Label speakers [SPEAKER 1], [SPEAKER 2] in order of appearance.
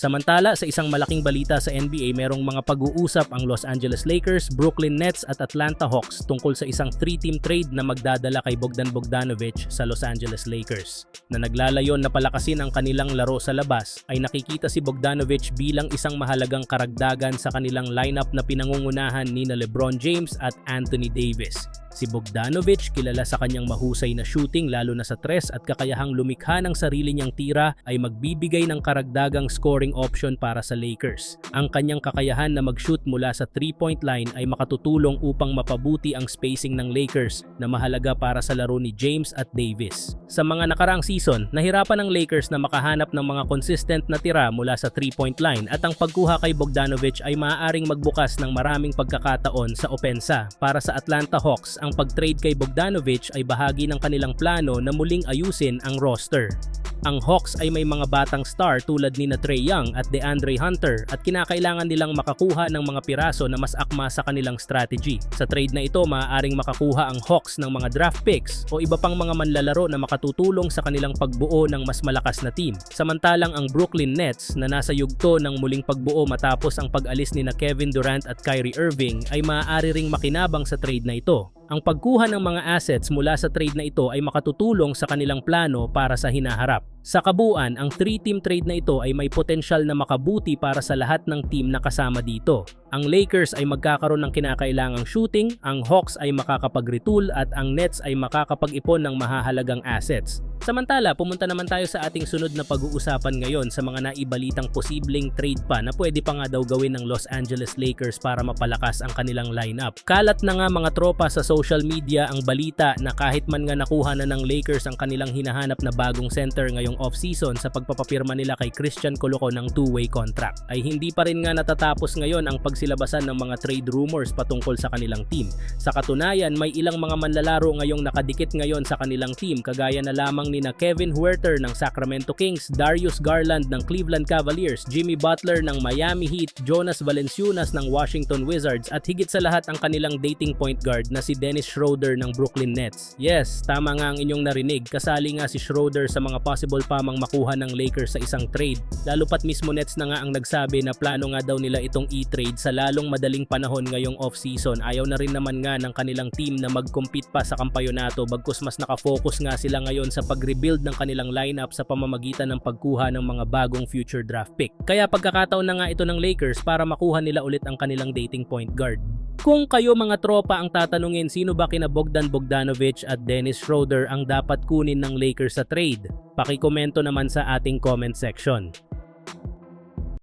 [SPEAKER 1] Samantala, sa isang malaking balita sa NBA, merong mga pag-uusap ang Los Angeles Lakers, Brooklyn Nets at Atlanta Hawks tungkol sa isang three-team trade na magdadala kay Bogdan Bogdanovic sa Los Angeles Lakers. Na naglalayon na palakasin ang kanilang laro sa labas, ay nakikita si Bogdanovic bilang isang mahalagang karagdagan sa kanilang lineup na pinangungunahan ni na LeBron James at Anthony Davis. Si Bogdanovic, kilala sa kanyang mahusay na shooting lalo na sa tres at kakayahang lumikha ng sarili niyang tira ay magbibigay ng karagdagang scoring option para sa Lakers. Ang kanyang kakayahan na mag-shoot mula sa 3-point line ay makatutulong upang mapabuti ang spacing ng Lakers na mahalaga para sa laro ni James at Davis. Sa mga nakaraang season, nahirapan ng Lakers na makahanap ng mga consistent na tira mula sa 3-point line at ang pagkuha kay Bogdanovic ay maaaring magbukas ng maraming pagkakataon sa opensa. Para sa Atlanta Hawks, ang pag-trade kay Bogdanovic ay bahagi ng kanilang plano na muling ayusin ang roster. Ang Hawks ay may mga batang star tulad ni na Trey Young at DeAndre Hunter at kinakailangan nilang makakuha ng mga piraso na mas akma sa kanilang strategy. Sa trade na ito, maaaring makakuha ang Hawks ng mga draft picks o iba pang mga manlalaro na makatutulong sa kanilang pagbuo ng mas malakas na team. Samantalang ang Brooklyn Nets na nasa yugto ng muling pagbuo matapos ang pag-alis ni na Kevin Durant at Kyrie Irving ay maaari ring makinabang sa trade na ito. Ang pagkuha ng mga assets mula sa trade na ito ay makatutulong sa kanilang plano para sa hinaharap. Sa kabuuan, ang 3-team trade na ito ay may potensyal na makabuti para sa lahat ng team na kasama dito. Ang Lakers ay magkakaroon ng kinakailangang shooting, ang Hawks ay makakapag-retool at ang Nets ay makakapag-ipon ng mahahalagang assets. Samantala, pumunta naman tayo sa ating sunod na pag-uusapan ngayon sa mga naibalitang posibleng trade pa na pwede pa nga daw gawin ng Los Angeles Lakers para mapalakas ang kanilang lineup. Kalat na nga mga tropa sa social media ang balita na kahit man nga nakuha na ng Lakers ang kanilang hinahanap na bagong center ngayong off-season sa pagpapapirma nila kay Christian Coloco ng two-way contract, ay hindi pa rin nga natatapos ngayon ang pagsilabasan ng mga trade rumors patungkol sa kanilang team. Sa katunayan, may ilang mga manlalaro ngayong nakadikit ngayon sa kanilang team kagaya na lamang ni na Kevin Huerter ng Sacramento Kings, Darius Garland ng Cleveland Cavaliers, Jimmy Butler ng Miami Heat, Jonas Valanciunas ng Washington Wizards at higit sa lahat ang kanilang dating point guard na si Dennis Schroeder ng Brooklyn Nets. Yes, tama nga ang inyong narinig, kasali nga si Schroeder sa mga possible pamang makuha ng Lakers sa isang trade. Lalo pat mismo Nets na nga ang nagsabi na plano nga daw nila itong i-trade sa lalong madaling panahon ngayong off-season. Ayaw na rin naman nga ng kanilang team na mag-compete pa sa kampayonato bagkus mas nakafocus nga sila ngayon sa pag-rebuild ng kanilang lineup sa pamamagitan ng pagkuha ng mga bagong future draft pick. Kaya pagkakataon na nga ito ng Lakers para makuha nila ulit ang kanilang dating point guard. Kung kayo mga tropa ang tatanungin sino ba kina Bogdan Bogdanovic at Dennis Schroeder ang dapat kunin ng Lakers sa trade, pakikomento naman sa ating comment section.